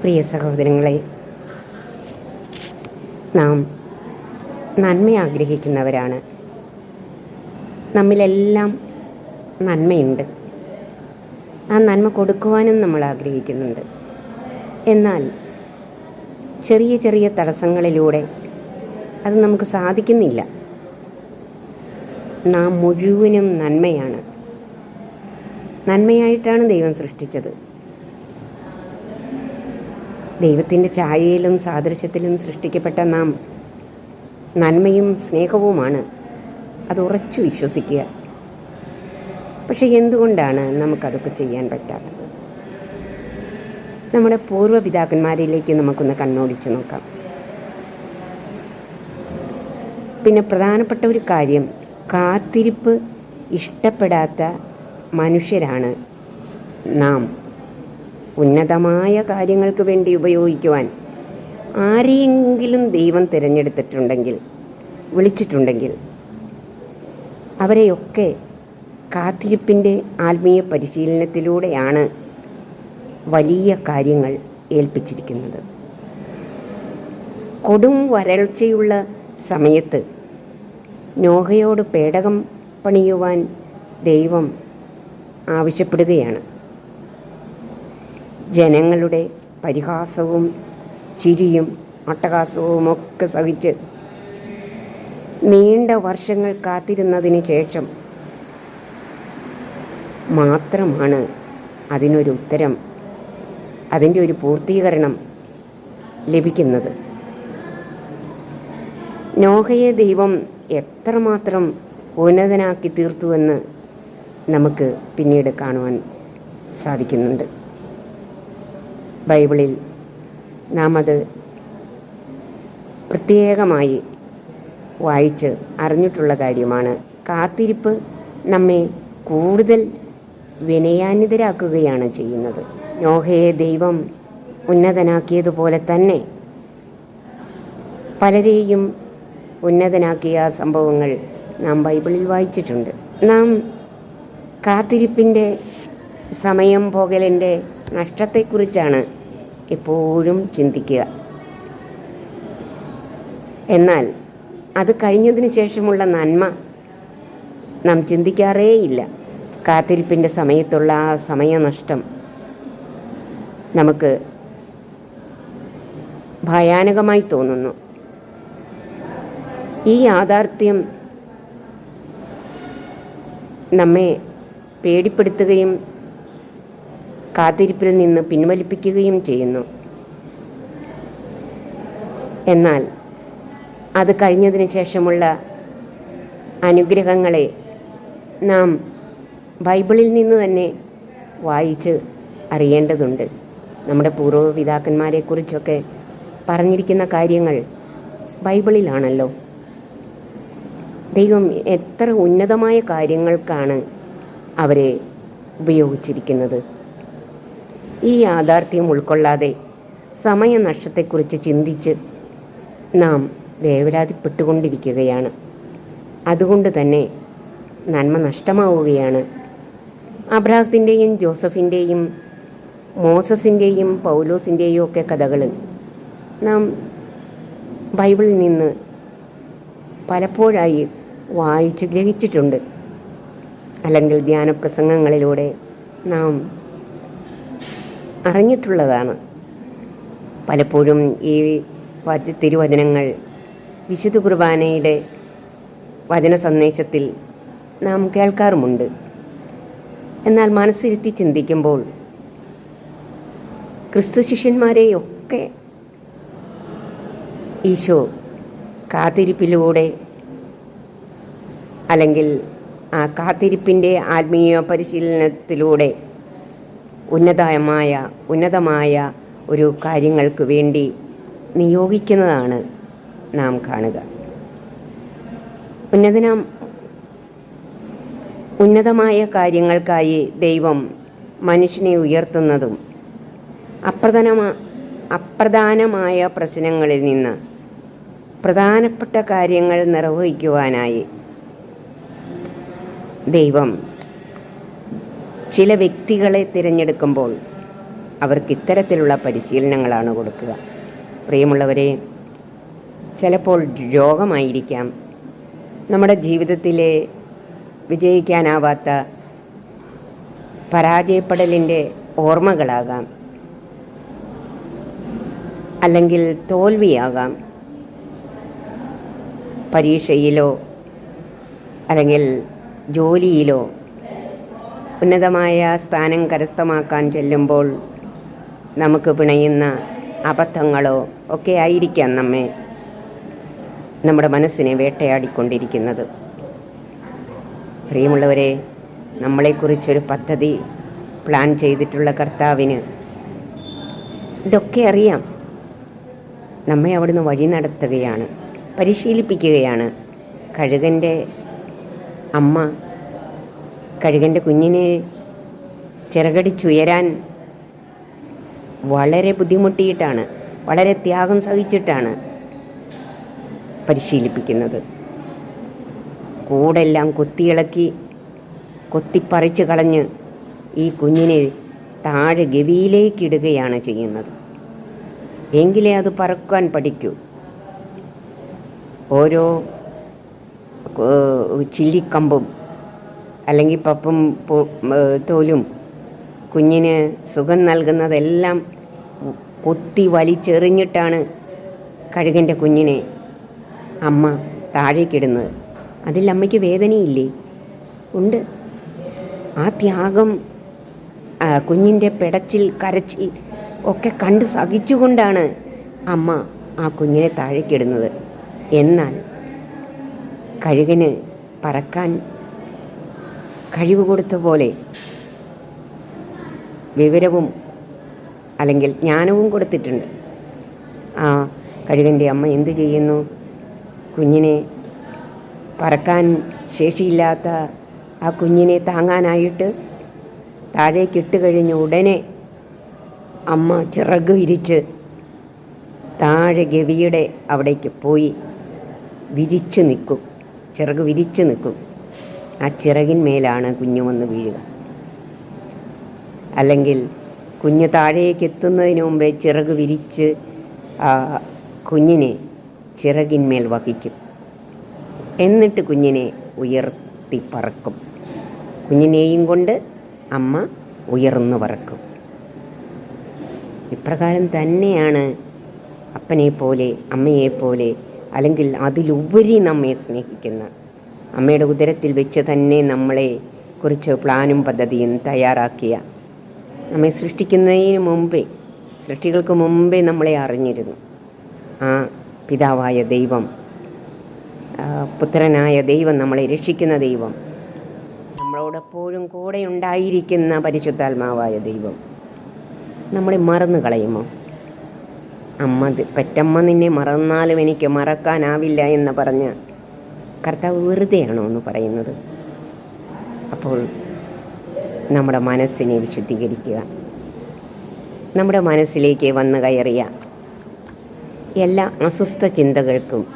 പ്രിയ സഹോദരങ്ങളെ നാം നന്മ ആഗ്രഹിക്കുന്നവരാണ്. നമ്മിലെല്ലാം നന്മയുണ്ട്. ആ നന്മ കൊടുക്കുവാനും നമ്മൾ ആഗ്രഹിക്കുന്നുണ്ട്. എന്നാൽ ചെറിയ ചെറിയ തടസ്സങ്ങളിലൂടെ അത് നമുക്ക് സാധിക്കുന്നില്ല. നാം മുഴുവനും നന്മയാണ്. നന്മയായിട്ടാണ് ദൈവം സൃഷ്ടിച്ചത്. ദൈവത്തിന്റെ ഛായയിലും സാദൃശ്യത്തിലും സൃഷ്ടിക്കപ്പെട്ട നാം നന്മയും സ്നേഹവുമാണ്. അത് ഉറച്ചു വിശ്വസിക്കുക. പക്ഷേ എന്തുകൊണ്ടാണ് നമുക്കതൊക്കെ ചെയ്യാൻ പറ്റാത്തത്? നമ്മുടെ പൂർവപിതാക്കന്മാരിലേക്ക് നമുക്കൊന്ന് കണ്ണോടിച്ച് നോക്കാം. പിന്നെ പ്രധാനപ്പെട്ട ഒരു കാര്യം കാത്തിരിപ്പ് ഇഷ്ടപ്പെടാത്ത മനുഷ്യരാണ് നാം. ഉന്നതമായ കാര്യങ്ങൾക്ക് വേണ്ടി ഉപയോഗിക്കുവാൻ ആരെയെങ്കിലും ദൈവം തിരഞ്ഞെടുത്തിട്ടുണ്ടെങ്കിൽ വിളിച്ചിട്ടുണ്ടെങ്കിൽ അവരെയൊക്കെ കാത്തിരിപ്പിന്റെ ആത്മീയ പരിശീലനത്തിലൂടെയാണ് വലിയ കാര്യങ്ങൾ ഏൽപ്പിച്ചിരിക്കുന്നത്. കൊടും വരൾച്ചയുള്ള സമയത്ത് നോഹയോട് പേടകം പണിയുവാൻ ദൈവം ആവശ്യപ്പെടുകയാണ്. ജനങ്ങളുടെ പരിഹാസവും ചിരിയും അട്ടഹാസവും ഒക്കെ സഹിച്ച് നീണ്ട വർഷങ്ങൾ കാത്തിരുന്നതിന് ശേഷം മാത്രമാണ് അതിനൊരു ഉത്തരം അതിന്റെ ഒരു പൂർത്തീകരണം ലഭിക്കുന്നത്. നോഹയെ ദൈവം എത്രമാത്രം ഉന്നതനാക്കി തീർത്തുവെന്ന് നമുക്ക് പിന്നീട് കാണുവാൻ സാധിക്കുന്നുണ്ട്. ബൈബിളിൽ നാം അത് പ്രത്യേകമായി വായിച്ച് അറിഞ്ഞിട്ടുള്ള കാര്യമാണ്. കാത്തിരിപ്പ് നമ്മെ കൂടുതൽ വിനയാന്വിതരാക്കുകയാണ് ചെയ്യുന്നത്. നോഹയെ ദൈവം ഉന്നതനാക്കിയതുപോലെ തന്നെ പലരെയും ഉന്നതനാക്കിയ സംഭവങ്ങൾ നാം ബൈബിളിൽ വായിച്ചിട്ടുണ്ട്. നാം കാത്തിരിപ്പിന്റെ സമയം പോകലിന്റെ നഷ്ടത്തെക്കുറിച്ചാണ് എപ്പോഴും ചിന്തിക്കുക. എന്നാൽ അത് കഴിഞ്ഞതിന് ശേഷമുള്ള നന്മ നാം ചിന്തിക്കാറേയില്ല. കാത്തിരിപ്പിന്റെ സമയത്തുള്ള ആ സമയനഷ്ടം നമുക്ക് ഭയാനകമായി തോന്നുന്നു. ഈ യാഥാർത്ഥ്യം നമ്മെ പേടിപ്പെടുത്തുകയും കാത്തിരിപ്പിൽ നിന്ന് പിൻവലിപ്പിക്കുകയും ചെയ്യുന്നു. എന്നാൽ അത് കഴിഞ്ഞതിന് ശേഷമുള്ള അനുഗ്രഹങ്ങളെ നാം ബൈബിളിൽ നിന്ന് തന്നെ വായിച്ച് അറിയേണ്ടതുണ്ട്. നമ്മുടെ പൂർവപിതാക്കന്മാരെക്കുറിച്ചൊക്കെ പറഞ്ഞിരിക്കുന്ന കാര്യങ്ങൾ ബൈബിളിലാണല്ലോ. ദൈവം എത്ര ഉന്നതമായ കാര്യങ്ങൾക്കാണ് അവരെ ഉപയോഗിച്ചിരിക്കുന്നത്. ഈ യാഥാർത്ഥ്യം ഉൾക്കൊള്ളാതെ സമയനഷ്ടത്തെക്കുറിച്ച് ചിന്തിച്ച് നാം വേവലാതിപ്പെട്ടുകൊണ്ടിരിക്കുകയാണ്. അതുകൊണ്ട് തന്നെ നന്മ നഷ്ടമാവുകയാണ്. അബ്രാഹത്തിന്റെയും ജോസഫിന്റെയും മോസസിന്റെയും പൗലോസിന്റെയും ഒക്കെ കഥകൾ നാം ബൈബിളിൽ നിന്ന് പലപ്പോഴായി വായിച്ച് ഗ്രഹിച്ചിട്ടുണ്ട്. അല്ലെങ്കിൽ ധ്യാനപ്രസംഗങ്ങളിലൂടെ നാം അറിഞ്ഞിട്ടുള്ളതാണ്. പലപ്പോഴും ഈ വച തിരുവചനങ്ങൾ വിശുദ്ധ കുർബാനയുടെ വചന സന്ദേശത്തിൽ നാം കേൾക്കാറുമുണ്ട്. എന്നാൽ മനസ്സിരുത്തി ചിന്തിക്കുമ്പോൾ ക്രിസ്തു ശിഷ്യന്മാരെയൊക്കെ ഈശോ കാത്തിരിപ്പിലൂടെ അല്ലെങ്കിൽ ആ കാത്തിരിപ്പിന്റെ ആത്മീയ പരിശീലനത്തിലൂടെ ഉന്നതമായ ഉന്നതമായ ഒരു കാര്യങ്ങൾക്ക് വേണ്ടി നിയോഗിക്കുന്നതാണ് നാം കാണുക. ഉന്നതനം ഉന്നതമായ കാര്യങ്ങൾക്കായി ദൈവം മനുഷ്യനെ ഉയർത്തുന്നതും അപ്രധാനമാ അപ്രധാനമായ പ്രശ്നങ്ങളിൽ നിന്ന് പ്രധാനപ്പെട്ട കാര്യങ്ങൾ നിർവഹിക്കുവാനായി ദൈവം ചില വ്യക്തികളെ തിരഞ്ഞെടുക്കുമ്പോൾ അവർക്ക് ഇത്തരത്തിലുള്ള പരിശീലനങ്ങളാണ് കൊടുക്കുക. പ്രിയമുള്ളവരെ ചിലപ്പോൾ രോഗമായിരിക്കാം. നമ്മുടെ ജീവിതത്തിലെ വിജയിക്കാനാവാത്ത പരാജയപ്പെടലിന്റെ ഓർമ്മകളാകാം. അല്ലെങ്കിൽ തോൽവിയാകാം. പരീക്ഷയിലോ അല്ലെങ്കിൽ ജോലിയിലോ ഉന്നതമായ സ്ഥാനം കരസ്ഥമാക്കാൻ ചെല്ലുമ്പോൾ നമുക്ക് പിണയുന്ന അബദ്ധങ്ങളോ ഒക്കെ ആയിരിക്കാം നമ്മെ നമ്മുടെ മനസ്സിനെ വേട്ടയാടിക്കൊണ്ടിരിക്കുന്നത്. പ്രിയമുള്ളവരെ നമ്മളെക്കുറിച്ചൊരു പദ്ധതി പ്ലാൻ ചെയ്തിട്ടുള്ള കർത്താവിന് ഇതൊക്കെ അറിയാം. നമ്മെ അവിടുന്ന് വഴി നടത്തുകയാണ് പരിശീലിപ്പിക്കുകയാണ്. കഴുകന്റെ അമ്മ കഴുകന്റെ കുഞ്ഞിനെ ചിറകടിച്ചുയരാൻ വളരെ ബുദ്ധിമുട്ടിയിട്ടാണ് വളരെ ത്യാഗം സഹിച്ചിട്ടാണ് പരിശീലിപ്പിക്കുന്നത്. കൂടെല്ലാം കൊത്തിയിളക്കി കൊത്തിപ്പറിച്ച് കളഞ്ഞ് ഈ കുഞ്ഞിനെ താഴെ ഗവിയിലേക്കിടുകയാണ് ചെയ്യുന്നത്. എങ്കിലേ അത് പറക്കാൻ പഠിക്കൂ. ഓരോ ചില്ലിക്കമ്പും അല്ലെങ്കിൽ പപ്പും തോലും കുഞ്ഞിന് സുഖം നൽകുന്നതെല്ലാം കൊത്തി വലിച്ചെറിഞ്ഞിട്ടാണ് കഴുകന്റെ കുഞ്ഞിനെ അമ്മ താഴേക്കിടുന്നത്. അതിൽ അമ്മയ്ക്ക് വേദനയില്ലേ? ഉണ്ട്. ആ ത്യാഗം കുഞ്ഞിന്റെ പിടച്ചിൽ കരച്ചിൽ ഒക്കെ കണ്ട് സഹിച്ചുകൊണ്ടാണ് അമ്മ ആ കുഞ്ഞിനെ താഴേക്കിടുന്നത്. എന്നാൽ കഴുകന് പറക്കാൻ കഴിവ് കൊടുത്ത പോലെ വിവരവും അല്ലെങ്കിൽ ജ്ഞാനവും കൊടുത്തിട്ടുണ്ട്. ആ കഴുകന്റെ അമ്മ എന്തു ചെയ്യുന്നു? കുഞ്ഞിനെ പറക്കാൻ ശേഷിയില്ലാത്ത ആ കുഞ്ഞിനെ താങ്ങാനായിട്ട് താഴേക്കിട്ട് കഴിഞ്ഞ ഉടനെ അമ്മ ചിറക് വിരിച്ച് താഴെ ഗവിയുടെ അവിടേക്ക് പോയി വിരിച്ച് നിൽക്കും. ചിറക് വിരിച്ച് നിൽക്കും. ആ ചിറകിന്മേലാണ് കുഞ്ഞു വന്ന് വീഴുക. അല്ലെങ്കിൽ കുഞ്ഞ് താഴേക്ക് എത്തുന്നതിന് മുമ്പേ ചിറക് വിരിച്ച് ആ കുഞ്ഞിനെ ചിറകിന്മേൽ വഹിക്കും. എന്നിട്ട് കുഞ്ഞിനെ ഉയർത്തി പറക്കും. കുഞ്ഞിനെയും കൊണ്ട് അമ്മ ഉയർന്നു പറക്കും. ഇപ്രകാരം തന്നെയാണ് അപ്പനെ പോലെ അമ്മയെ പോലെ അല്ലെങ്കിൽ അതിലുപരി നമ്മെ സ്നേഹിക്കുന്ന അമ്മയുടെ ഉദരത്തിൽ വെച്ച് തന്നെ നമ്മളെ കുറിച്ച് പ്ലാനും പദ്ധതിയും തയ്യാറാക്കിയ. നമ്മെ സൃഷ്ടിക്കുന്നതിന് മുമ്പേ സൃഷ്ടികൾക്ക് മുമ്പേ നമ്മളെ അറിഞ്ഞിരുന്നു. ആ പിതാവായ ദൈവം പുത്രനായ ദൈവം നമ്മളെ രക്ഷിക്കുന്ന ദൈവം നമ്മളോടെപ്പോഴും കൂടെ ഉണ്ടായിരിക്കുന്ന പരിശുദ്ധാത്മാവായ ദൈവം. നമ്മളെ മറന്നു കളയുമോ? അമ്മ പെറ്റമ്മ നിന്നെ മറന്നാലും എനിക്ക് മറക്കാനാവില്ല എന്ന് പറഞ്ഞ് കർത്താവ് വെറുതെയാണോ എന്ന് പറയുന്നത്? അപ്പോൾ നമ്മുടെ മനസ്സിനെ വിശുദ്ധീകരിക്കുക. നമ്മുടെ മനസ്സിലേക്ക് വന്നു കയറിയ എല്ലാ അസ്വസ്ഥ ചിന്തകൾക്കും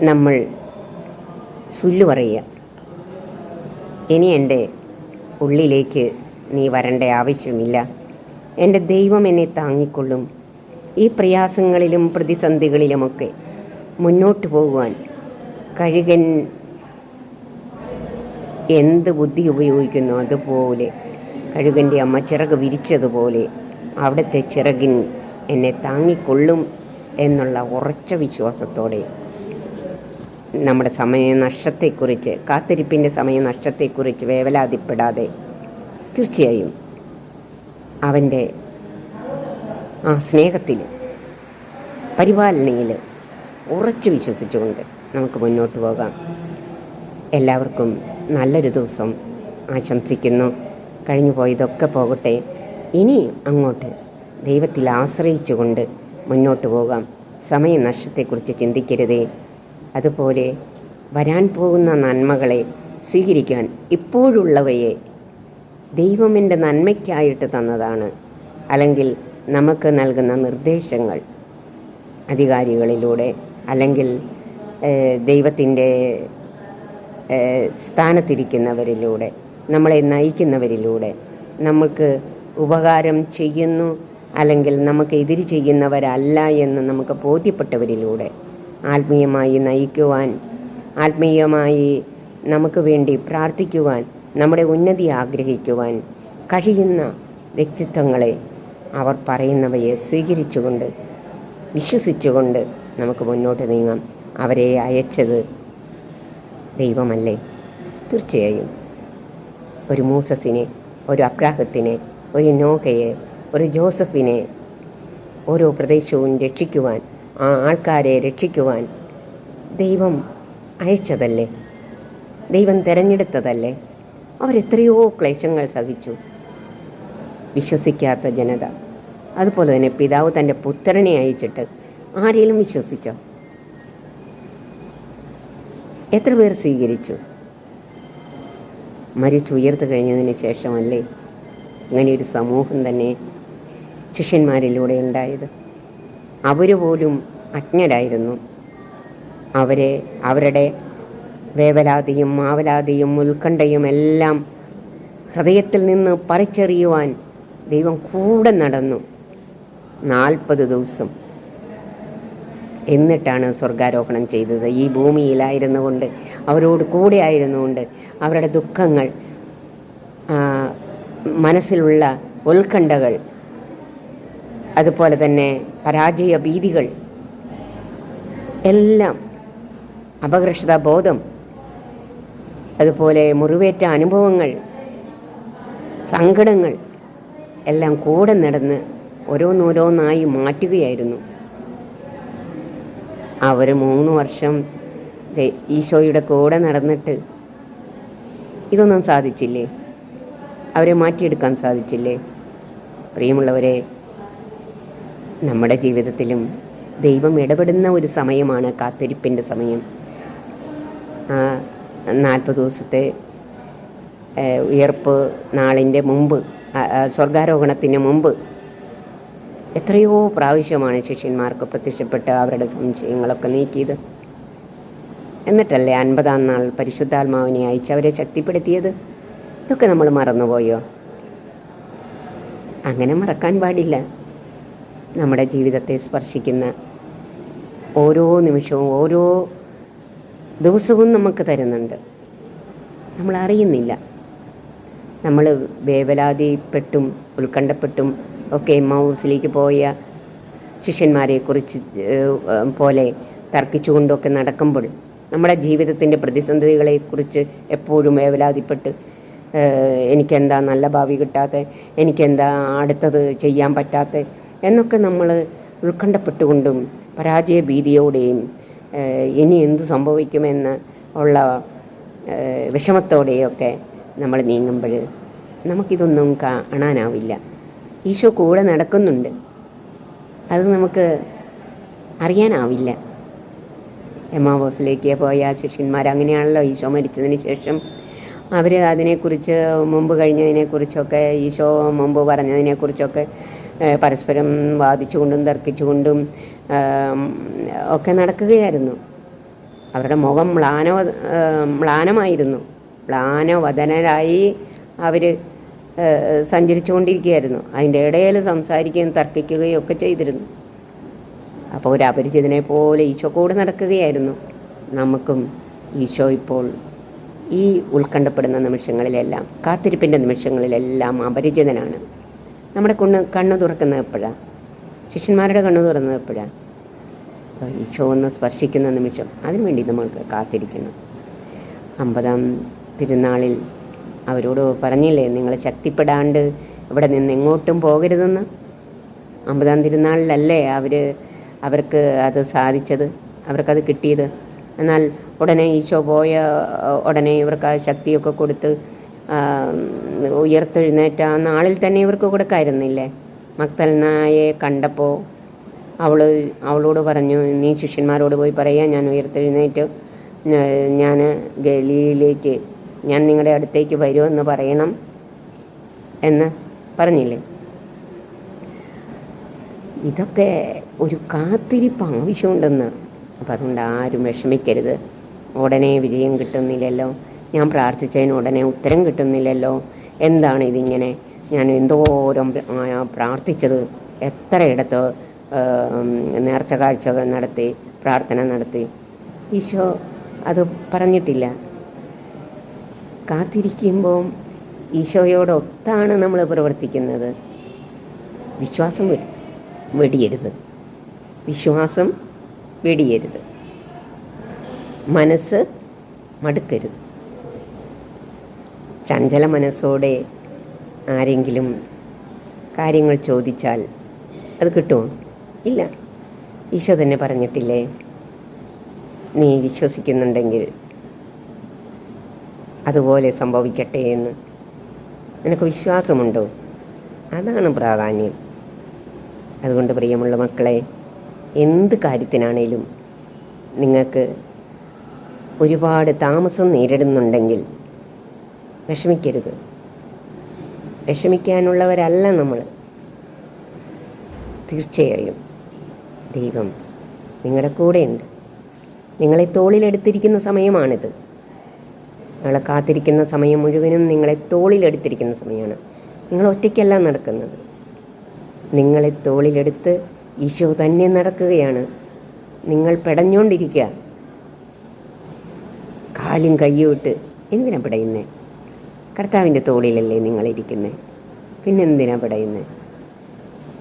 നമ്മൾ സുല്ലു പറയുക ഇനി എന്റെ ഉള്ളിലേക്ക് നീ വരേണ്ട ആവശ്യമില്ല. എന്റെ ദൈവം എന്നെ താങ്ങിക്കൊള്ളും. ഈ പ്രയാസങ്ങളിലും പ്രതിസന്ധികളിലുമൊക്കെ മുന്നോട്ട് പോകുവാൻ കഴുകൻ എന്ത് ബുദ്ധി ഉപയോഗിക്കുന്നു അതുപോലെ കഴുകന്റെ അമ്മ ചിറക് വിരിച്ചതുപോലെ അവിടുത്തെ ചിറകിൻ എന്നെ താങ്ങിക്കൊള്ളും എന്നുള്ള ഉറച്ച വിശ്വാസത്തോടെ നമ്മുടെ സമയനഷ്ടത്തെക്കുറിച്ച് കാത്തിരിപ്പിന്റെ സമയനഷ്ടത്തെക്കുറിച്ച് വേവലാതിപ്പെടാതെ തീർച്ചയായും അവന്റെ ആ സ്നേഹത്തിൽ പരിപാലനയിൽ ഉറച്ചു വിശ്വസിച്ചുകൊണ്ട് നമുക്ക് മുന്നോട്ട് പോകാം. എല്ലാവർക്കും നല്ലൊരു ദിവസം ആശംസിക്കുന്നു. കഴിഞ്ഞു പോയതൊക്കെ പോകട്ടെ. ഇനി അങ്ങോട്ട് ദൈവത്തിൽ ആശ്രയിച്ചുകൊണ്ട് മുന്നോട്ട് പോകാം. സമയനഷ്ടത്തെക്കുറിച്ച് ചിന്തിക്കരുതേ. അതുപോലെ വരാൻ പോകുന്ന നന്മകളെ സ്വീകരിക്കാൻ ഇപ്പോഴുള്ളവയെ ദൈവമെന്റെ നന്മയ്ക്കായിട്ട് തന്നതാണ്. അല്ലെങ്കിൽ നമുക്ക് നൽകുന്ന നിർദ്ദേശങ്ങൾ അധികാരികളിലൂടെ അല്ലെങ്കിൽ ദൈവത്തിന്റെ സ്ഥാനത്തിരിക്കുന്നവരിലൂടെ നമ്മളെ നയിക്കുന്നവരിലൂടെ നമുക്ക് ഉപകാരം ചെയ്യുന്നു അല്ലെങ്കിൽ നമുക്ക് എതിരി ചെയ്യുന്നവരല്ല എന്ന് നമുക്ക് ബോധ്യപ്പെട്ടവരിലൂടെ ആത്മീയമായി നയിക്കുവാൻ ആത്മീയമായി നമുക്ക് വേണ്ടി പ്രാർത്ഥിക്കുവാൻ നമ്മുടെ ഉന്നതി ആഗ്രഹിക്കുവാൻ കഴിയുന്ന വ്യക്തിത്വങ്ങളെ അവർ പറയുന്നവയെ സ്വീകരിച്ചുകൊണ്ട് വിശ്വസിച്ചുകൊണ്ട് നമുക്ക് മുന്നോട്ട് നീങ്ങാം. അവരെ അയച്ചത് ദൈവമല്ലേ? തീർച്ചയായും. ഒരു മൂസസിനെ ഒരു അബ്രാഹത്തിനെ ഒരു നോഹയെ ഒരു ജോസഫിനെ ഓരോ പ്രദേശവും രക്ഷിക്കുവാൻ ആ ആൾക്കാരെ രക്ഷിക്കുവാൻ ദൈവം അയച്ചതല്ലേ? ദൈവം തിരഞ്ഞെടുത്തതല്ലേ? അവരെത്രയോ ക്ലേശങ്ങൾ സഹിച്ചു. വിശ്വസിക്കാത്ത ജനത. അതുപോലെ തന്നെ പിതാവ് തന്റെ പുത്രനെ അയച്ചിട്ട് ആരെങ്കിലും വിശ്വസിച്ചോ? എത്ര പേർ സ്വീകരിച്ചു? മരിച്ചുയർത്തു കഴിഞ്ഞതിന് ശേഷമല്ലേ അങ്ങനെ ഒരു സമൂഹം തന്നെ ശിഷ്യന്മാരിലൂടെ ഉണ്ടായത്? അവർ പോലും അജ്ഞരായിരുന്നു. അവരെ അവരുടെ വേവലാതിയും മാവലാതിയും ഉത്കണ്ഠയും എല്ലാം ഹൃദയത്തിൽ നിന്ന് പറിച്ചെറിയുവാൻ ദൈവം കൂടെ നടന്നു. നാൽപ്പത് ദിവസം എന്നിട്ടാണ് സ്വർഗാരോഹണം ചെയ്തത്. ഈ ഭൂമിയിലായിരുന്നു കൊണ്ട് അവരോട് കൂടെ ആയിരുന്നുകൊണ്ട് അവരുടെ ദുഃഖങ്ങൾ മനസ്സിലുള്ള ഉത്കണ്ഠകൾ അതുപോലെ തന്നെ പരാജയ ഭീതികൾ എല്ലാം അപകർഷത ബോധം അതുപോലെ മുറിവേറ്റ അനുഭവങ്ങൾ സങ്കടങ്ങൾ എല്ലാം കൂടെ നടന്ന് ഓരോന്നോരോന്നായി മാറ്റുകയായിരുന്നു. അവർ മൂന്ന് വർഷം ഈശോയുടെ കൂടെ നടന്നിട്ട് ഇതൊന്നും സാധിച്ചില്ലേ? അവരെ മാറ്റിയെടുക്കാൻ സാധിച്ചില്ലേ? പ്രിയമുള്ളവരെ നമ്മുടെ ജീവിതത്തിലും ദൈവം ഇടപെടുന്ന ഒരു സമയമാണ് കാത്തിരിപ്പിന്റെ സമയം. ആ നാൽപ്പത് ദിവസത്തെ ഉയർപ്പ് നാളിന്റെ മുമ്പ് സ്വർഗാരോഹണത്തിന് മുമ്പ് എത്രയോ പ്രാവശ്യമാണ് ശിഷ്യന്മാർക്ക് പ്രത്യക്ഷപ്പെട്ട് അവരുടെ സംശയങ്ങളൊക്കെ നീക്കിയത്. എന്നിട്ടല്ലേ അൻപതാം നാൾ പരിശുദ്ധാത്മാവിനെ അയച്ച് അവരെ ശക്തിപ്പെടുത്തിയത്? ഇതൊക്കെ നമ്മൾ മറന്നുപോയോ? അങ്ങനെ മറക്കാൻ പാടില്ല. നമ്മുടെ ജീവിതത്തെ സ്പർശിക്കുന്ന ഓരോ നിമിഷവും ഓരോ ദിവസവും നമുക്ക് തരുന്നുണ്ട്. നമ്മൾ അറിയുന്നില്ല. നമ്മൾ വേവലാതിപ്പെട്ടും ഉത്കണ്ഠപ്പെട്ടും ഒക്കെ മൗസിലേക്ക് പോയ ശിഷ്യന്മാരെക്കുറിച്ച് കുറിച്ച് പോലെ തർക്കിച്ചുകൊണ്ടൊക്കെ നടക്കുമ്പോൾ നമ്മുടെ ജീവിതത്തിന്റെ പ്രതിസന്ധികളെക്കുറിച്ച് എപ്പോഴും വേവലാതിപ്പെട്ട് എനിക്കെന്താ നല്ല ഭാവി കിട്ടാത്ത എനിക്കെന്താ അടുത്തത് ചെയ്യാൻ പറ്റാത്ത എന്നൊക്കെ നമ്മൾ ഉത്കണ്ഠപ്പെട്ടുകൊണ്ടും പരാജയ ഭീതിയോടെയും ഇനി എന്ത് സംഭവിക്കുമെന്ന് ഉള്ള വിഷമത്തോടെയൊക്കെ നമ്മൾ നീങ്ങുമ്പോൾ നമുക്കിതൊന്നും കാണാനാവില്ല. ഈശോ കൂടെ നടക്കുന്നുണ്ട്. അത് നമുക്ക് അറിയാനാവില്ല. എമാവോസിലേക്ക് പോയ ശിഷ്യന്മാർ അങ്ങനെയാണല്ലോ ഈശോ മരിച്ചതിന് ശേഷം. അവർ അതിനെക്കുറിച്ച് മുമ്പ് കഴിഞ്ഞതിനെക്കുറിച്ചൊക്കെ ഈശോ മുമ്പ് പറഞ്ഞതിനെക്കുറിച്ചൊക്കെ പരസ്പരം വാദിച്ചുകൊണ്ടും തർക്കിച്ചുകൊണ്ടും ഒക്കെ നടക്കുകയായിരുന്നു. അവരുടെ മുഖം മ്ലാനവ മ്ലാനമായിരുന്നു. മ്ലാനവദനരായി അവർ സഞ്ചരിച്ചുകൊണ്ടിരിക്കുകയായിരുന്നു. അതിന്റെ ഇടയിൽ സംസാരിക്കുകയും തർക്കിക്കുകയും ഒക്കെ ചെയ്തിരുന്നു. അപ്പോൾ ഒരു അപരിചിതനെ പോലെ ഈശോ കൂടെ നടക്കുകയായിരുന്നു. നമുക്കും ഈശോ ഇപ്പോൾ ഈ ഉത്കണ്ഠപ്പെടുന്ന നിമിഷങ്ങളിലെല്ലാം കാത്തിരിപ്പിന്റെ നിമിഷങ്ങളിലെല്ലാം അപരിചിതനാണ്. നമ്മുടെ കണ്ണ് കണ്ണു തുറക്കുന്നത് എപ്പോഴാണ് ശിഷ്യന്മാരുടെ കണ്ണു തുറന്നത് എപ്പോഴാണ് ഈശോ ഒന്ന് സ്പർശിക്കുന്ന നിമിഷം അതിനുവേണ്ടി നമ്മൾക്ക് കാത്തിരിക്കണം. അമ്പതാം തിരുനാളിൽ അവരോട് പറഞ്ഞില്ലേ നിങ്ങൾ ശക്തിപ്പെടാണ്ട് ഇവിടെ നിന്ന് എങ്ങോട്ടും പോകരുതെന്ന്? അമ്പതാം തിരുനാളിലല്ലേ അവർ അവർക്ക് അത് സാധിച്ചത് അവർക്കത് കിട്ടിയത്. എന്നാൽ ഉടനെ ഈശോ പോയ ഉടനെ ഇവർക്ക് ആ ശക്തിയൊക്കെ കൊടുത്ത് ഉയർത്തെഴുന്നേറ്റ ആ നാളിൽ തന്നെ ഇവർക്ക് കൊടുക്കായിരുന്നില്ലേ? മക്തൽനായെ കണ്ടപ്പോൾ അവൾ അവളോട് പറഞ്ഞു നീ ശിഷ്യന്മാരോട് പോയി പറയാ ഞാൻ ഉയർത്തെഴുന്നേറ്റ് ഞാൻ ഗലീലിലേക്ക് ഞാൻ നിങ്ങളുടെ അടുത്തേക്ക് വരുമെന്ന് പറയണം എന്ന് പറഞ്ഞില്ലേ? ഇതൊക്കെ ഒരു കാത്തിരിപ്പ് ആവശ്യമുണ്ടെന്ന്. അപ്പം അതുകൊണ്ട് ആരും വിഷമിക്കരുത്. ഉടനെ വിജയം കിട്ടുന്നില്ലല്ലോ. ഞാൻ പ്രാർത്ഥിച്ചതിന് ഉടനെ ഉത്തരം കിട്ടുന്നില്ലല്ലോ. എന്താണ് ഇതിങ്ങനെ? ഞാൻ എന്തോരം പ്രാർത്ഥിച്ചത് എത്ര ഇടത്ത് നേർച്ച കാഴ്ചകൾ നടത്തി പ്രാർത്ഥന നടത്തി? ഈശോ അത് പറഞ്ഞിട്ടില്ല. കാത്തിരിക്കുമ്പോൾ ഈശോയോടൊത്താണ് നമ്മൾ പ്രവർത്തിക്കുന്നത്. വിശ്വാസം വെടി വെടിയരുത്. വിശ്വാസം വെടിയരുത്. മനസ്സ് മടുക്കരുത്. ചഞ്ചല മനസ്സോടെ ആരെങ്കിലും കാര്യങ്ങൾ ചോദിച്ചാൽ അത് കിട്ടുമോ? ഇല്ല. ഈശോ തന്നെ പറഞ്ഞിട്ടില്ലേ? നീ വിശ്വസിക്കുന്നുണ്ടെങ്കിൽ അതുപോലെ സംഭവിക്കട്ടെ എന്ന്. നിനക്ക് വിശ്വാസമുണ്ടോ? അതാണ് പ്രാധാന്യം. അതുകൊണ്ട് പ്രിയമുള്ള മക്കളെ എന്ത് കാര്യത്തിനാണേലും നിങ്ങൾക്ക് ഒരുപാട് താമസം നേരിടുന്നുണ്ടെങ്കിൽ വിഷമിക്കരുത്. വിഷമിക്കാനുള്ളവരല്ല നമ്മൾ തീർച്ചയായും ദൈവം നിങ്ങളുടെ കൂടെയുണ്ട്. നിങ്ങളെ തോളിലെടുത്തിരിക്കുന്ന സമയമാണിത്. നിങ്ങളെ കാത്തിരിക്കുന്ന സമയം മുഴുവനും നിങ്ങളെ തോളിലെടുത്തിരിക്കുന്ന സമയമാണ്. നിങ്ങൾ ഒറ്റയ്ക്കല്ല നടക്കുന്നത്. നിങ്ങളെ തോളിലെടുത്ത് ഈശോ തന്നെ നടക്കുകയാണ്. നിങ്ങൾ പെടഞ്ഞുകൊണ്ടിരിക്കുക കാലും കയ്യോട്ട് എന്തിനാ പിടയുന്നേ? കർത്താവിന്റെ തോളിലല്ലേ നിങ്ങളിരിക്കുന്നത് പിന്നെന്തിനാ പിടയുന്നത്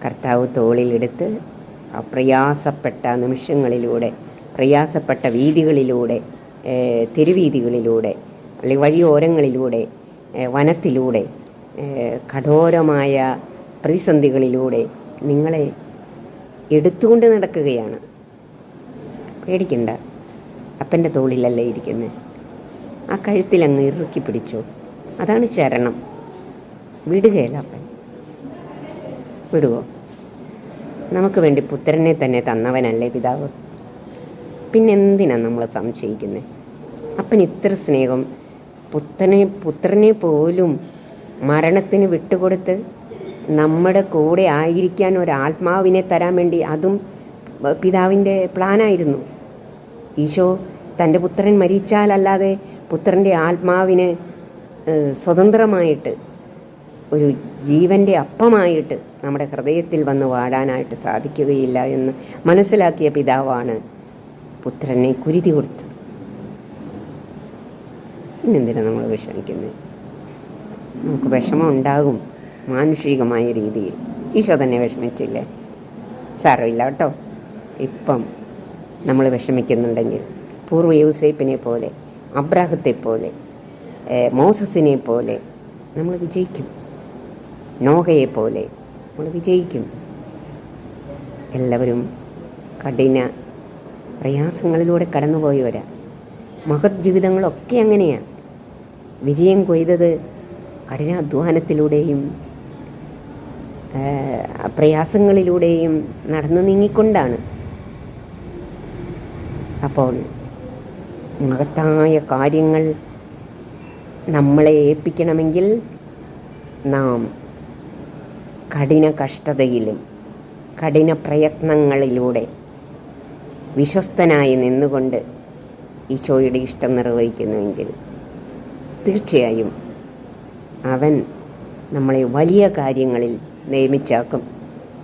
കർത്താവ് തോളിലെടുത്ത് ആ പ്രയാസപ്പെട്ട നിമിഷങ്ങളിലൂടെ പ്രയാസപ്പെട്ട വീതികളിലൂടെ തെരുവീതികളിലൂടെ അല്ലെങ്കിൽ വഴിയോരങ്ങളിലൂടെ വനത്തിലൂടെ കഠോരമായ പ്രതിസന്ധികളിലൂടെ നിങ്ങളെ എടുത്തുകൊണ്ട് നടക്കുകയാണ്. പേടിക്കണ്ട. അപ്പന്റെ തോളിലല്ലേ ഇരിക്കുന്നത് ആ കഴുത്തിൽ അങ്ങ് ഇറുക്കി പിടിച്ചു. അതാണ് ശരണം. വിടുകയല്ല അപ്പൻ. വിടുവോ? നമുക്ക് വേണ്ടി പുത്രനെ തന്നെ തന്നവനല്ലേ പിതാവ്? പിന്നെന്തിനാണ് നമ്മൾ സംശയിക്കുന്നത് അപ്പൻ ഇത്ര സ്നേഹം പുത്രനെ പുത്രനെ പോലും മരണത്തിന് വിട്ടുകൊടുത്ത് നമ്മുടെ കൂടെ ആയിരിക്കാൻ ഒരാത്മാവിനെ തരാൻ വേണ്ടി അതും പിതാവിന്റെ പ്ലാനായിരുന്നു. ഈശോ തന്റെ പുത്രൻ മരിച്ചാലല്ലാതെ പുത്രന്റെ ആത്മാവിന് സ്വതന്ത്രമായിട്ട് ഒരു ജീവന്റെ അപ്പമായിട്ട് നമ്മുടെ ഹൃദയത്തിൽ വന്ന് വാടാനായിട്ട് സാധിക്കുകയില്ല എന്ന് മനസ്സിലാക്കിയ പിതാവാണ് പുത്രനെ കുരുതി കൊടുത്തത്. പിന്നെന്തിനാണ് നമ്മൾ വിഷമിക്കുന്നത് നമുക്ക് വിഷമം ഉണ്ടാകും മാനുഷികമായ രീതിയിൽ. ഈശോ തന്നെ വിഷമിച്ചില്ലേ? സാരമില്ല കേട്ടോ. ഇപ്പം നമ്മൾ വിഷമിക്കുന്നുണ്ടെങ്കിൽ പൂർവ യൂസേപ്പിനെ പോലെ അബ്രാഹത്തെ പോലെ മോസസിനെ പോലെ നമ്മൾ വിജയിക്കും. നോഹയെ പോലെ നമ്മൾ വിജയിക്കും. എല്ലാവരും കഠിന പ്രയാസങ്ങളിലൂടെ കടന്നുപോയവരാ. മഹത് ജീവിതങ്ങളൊക്കെ അങ്ങനെയാണ്. വിജയം കൊയ്തത് കഠിനാധ്വാനത്തിലൂടെയും പ്രയാസങ്ങളിലൂടെയും നടന്നു നീങ്ങിക്കൊണ്ടാണ്. അപ്പോൾ മഹത്തായ കാര്യങ്ങൾ നമ്മളെ ഏൽപ്പിക്കണമെങ്കിൽ നാം കഠിന കഷ്ടതയിലും കഠിന പ്രയത്നങ്ങളിലൂടെ വിശ്വസ്തനായി നിന്നുകൊണ്ട് ഈശോയുടെ ഇഷ്ടം നിർവഹിക്കുന്നുവെങ്കിൽ തീർച്ചയായും അവൻ നമ്മളെ വലിയ കാര്യങ്ങളിൽ നിയമിച്ചാക്കും.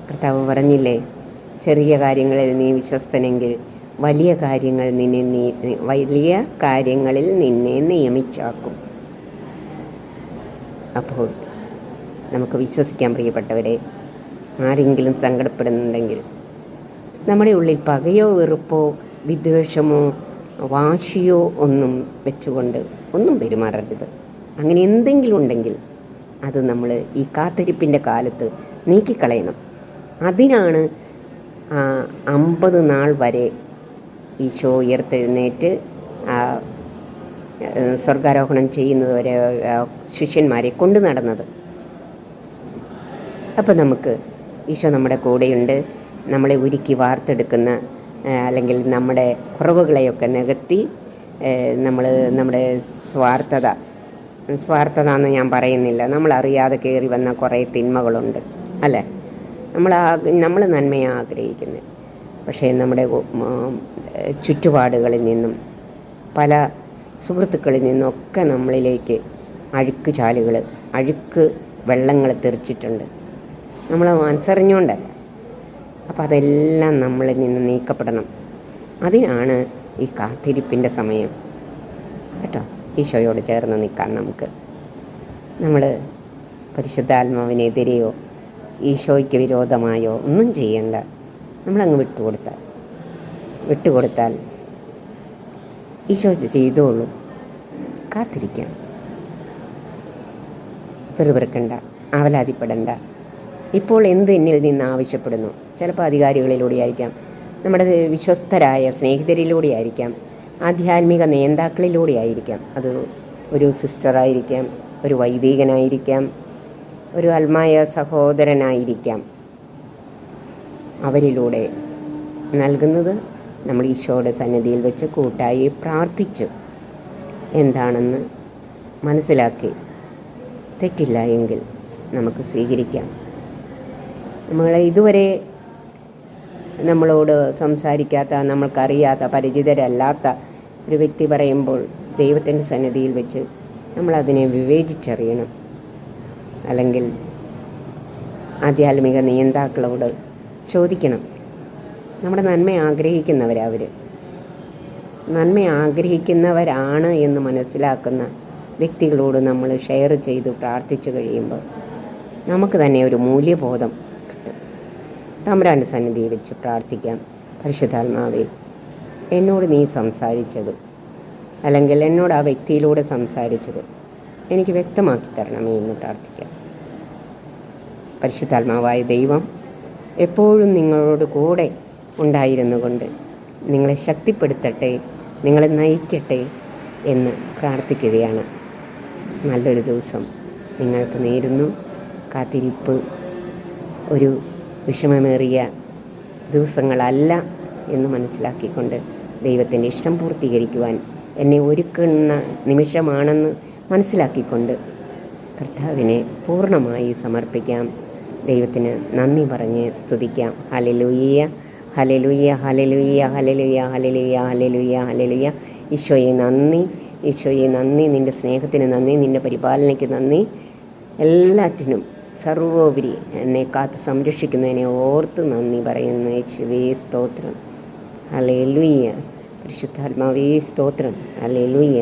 കർത്താവ് പറഞ്ഞില്ലേ ചെറിയ കാര്യങ്ങളിൽ നീ വിശ്വസ്തനെങ്കിൽ വലിയ കാര്യങ്ങൾ നിന്നെ നീ വലിയ കാര്യങ്ങളിൽ നിന്നെ നിയമിച്ചാക്കും. അപ്പോൾ നമുക്ക് വിശ്വസിക്കാൻ പ്രിയപ്പെട്ടവരെ ആരെങ്കിലും സങ്കടപ്പെടുന്നുണ്ടെങ്കിൽ നമ്മുടെ ഉള്ളിൽ പകയോ വെറുപ്പോ വിദ്വേഷമോ വാശിയോ ഒന്നും വെച്ചുകൊണ്ട് ഒന്നും പെരുമാറരുത്. അങ്ങനെ എന്തെങ്കിലും ഉണ്ടെങ്കിൽ അത് നമ്മൾ ഈ കാത്തിരിപ്പിന്റെ കാലത്ത് നീക്കിക്കളയണം. അതിനാണ് അമ്പത് നാൾ വരെ ഈശോ ഉയർത്തെഴുന്നേറ്റ് സ്വർഗാരോഹണം ചെയ്യുന്നത് വരെ ശിഷ്യന്മാരെ കൊണ്ടു നടന്നത്. അപ്പോൾ നമുക്ക് ഈശോ നമ്മുടെ കൂടെയുണ്ട്. നമ്മളെ ഉരുക്കി വാർത്തെടുക്കുന്ന അല്ലെങ്കിൽ നമ്മുടെ കുറവുകളെയൊക്കെ നികത്തി നമ്മൾ നമ്മുടെ സ്വാർത്ഥത സ്വാർത്ഥത എന്ന് ഞാൻ പറയുന്നില്ല. നമ്മൾ അറിയാതെ കയറി വന്ന കുറേ തിന്മകളുണ്ട് അല്ലേ? നമ്മൾ നമ്മൾ നന്മയെ ആഗ്രഹിക്കുന്നത് പക്ഷേ നമ്മുടെ ചുറ്റുപാടുകളിൽ നിന്നും പല സുഹൃത്തുക്കളിൽ നിന്നൊക്കെ നമ്മളിലേക്ക് അഴുക്ക് ചാലുകൾ അഴുക്ക് വെള്ളങ്ങൾ തെറിച്ചിട്ടുണ്ട്. നമ്മൾ മനസ്സറിഞ്ഞുകൊണ്ടല്ല അപ്പം അതെല്ലാം നമ്മളിൽ നിന്ന് നീക്കപ്പെടണം. അതിനാണ് ഈ കാത്തിരിപ്പിന്റെ സമയം. കേട്ടോ? ഈശോയോട് ചേർന്ന് നിൽക്കാൻ നമുക്ക്. നമ്മൾ പരിശുദ്ധാത്മാവിനെതിരെയോ ഈശോയ്ക്ക് വിരോധമായോ ഒന്നും ചെയ്യണ്ട. നമ്മളങ്ങ് വിട്ടുകൊടുത്താൽ. വിട്ടുകൊടുത്താൽ ഈശോ ചെയ്തോളൂ. കാത്തിരിക്കാം. പെറുപിറുക്കണ്ട ആവലാതിപ്പെടണ്ട. ഇപ്പോൾ എന്ത് എന്നിൽ നിന്ന് ആവശ്യപ്പെടുന്നു? ചിലപ്പോൾ അധികാരികളിലൂടെ ആയിരിക്കാം നമ്മുടെ വിശ്വസ്തരായ സ്നേഹിതരിലൂടെ ആയിരിക്കാം ആധ്യാത്മിക നേതാക്കളിലൂടെ ആയിരിക്കാം അത് ഒരു സിസ്റ്ററായിരിക്കാം ഒരു വൈദികനായിരിക്കാം ഒരു അൽമായ സഹോദരനായിരിക്കാം. അവരിലൂടെ നൽകുന്നത് നമ്മൾ ഈശോയുടെ സന്നിധിയിൽ വെച്ച് കൂട്ടായി പ്രാർത്ഥിച്ചു. എന്താണെന്ന് മനസ്സിലാക്കി. തെറ്റില്ല എങ്കിൽ നമുക്ക് സ്വീകരിക്കാം. നമ്മൾ ഇതുവരെ നമ്മളോട് സംസാരിക്കാത്ത നമ്മൾക്കറിയാത്ത പരിചിതരല്ലാത്ത ഒരു വ്യക്തി പറയുമ്പോൾ ദൈവത്തിന്റെ സന്നിധിയിൽ വെച്ച് നമ്മളതിനെ വിവേചിച്ചറിയണം. അല്ലെങ്കിൽ ആധ്യാത്മിക നിയന്താക്കളോട് ചോദിക്കണം. നമ്മുടെ നന്മ ആഗ്രഹിക്കുന്നവരവർ നന്മ ആഗ്രഹിക്കുന്നവരാണ് എന്ന് മനസ്സിലാക്കുന്ന വ്യക്തികളോട് നമ്മൾ ഷെയർ ചെയ്ത് പ്രാർത്ഥിച്ചു കഴിയുമ്പോൾ നമുക്ക് തന്നെ ഒരു മൂല്യബോധം തമ്പുരാന്റെ സന്നിധിയിൽ വെച്ച് പ്രാർത്ഥിക്കാം. പരിശുദ്ധാത്മാവേ എന്നോട് നീ സംസാരിച്ചത് അല്ലെങ്കിൽ എന്നോട് ആ വ്യക്തിയിലൂടെ സംസാരിച്ചത് എനിക്ക് വ്യക്തമാക്കി തരണമേ എന്ന് പ്രാർത്ഥിക്കാം. പരിശുദ്ധാത്മാവായ ദൈവം എപ്പോഴും നിങ്ങളോട് കൂടെ ഉണ്ടായിരുന്നു കൊണ്ട് നിങ്ങളെ ശക്തിപ്പെടുത്തട്ടെ നിങ്ങളെ നയിക്കട്ടെ എന്ന് പ്രാർത്ഥിക്കുകയാണ്. നല്ലൊരു ദിവസം നിങ്ങൾക്ക് നേരുന്നു. കാത്തിരിപ്പ്. ഒരു വിഷമമേറിയ ദിവസങ്ങളല്ല എന്ന് മനസ്സിലാക്കിക്കൊണ്ട് ദൈവത്തിന്റെ ഇഷ്ടം പൂർത്തീകരിക്കുവാൻ എന്നെ ഒരുക്കുന്ന നിമിഷമാണെന്ന് മനസ്സിലാക്കിക്കൊണ്ട് കർത്താവിനെ പൂർണമായി സമർപ്പിക്കാം. ദൈവത്തിന് നന്ദി പറഞ്ഞ് സ്തുതിക്കാം. ഹലലുയ്യ ഹലലുയ്യ ഹലലുയ്യ ഹലലുയ്യ ഹലലുയ്യ ഹലലുയ്യ ഹലലുയ്യ ഈശോയെ നന്ദി ഈശോയെ നന്ദി. നിന്റെ സ്നേഹത്തിന് നന്ദി നിന്റെ പരിപാലനയ്ക്ക് നന്ദി. എല്ലാറ്റിനും സർവോപരി എന്നെ കാത്ത് സംരക്ഷിക്കുന്നതിനെ ഓർത്ത് നന്ദി പറയുന്നു യേശുവേ സ്തോത്രം. അല്ലേ ലുയ്യ പരിശുദ്ധാത്മാവേ സ്തോത്രം. അല്ലേ ലുയ്യ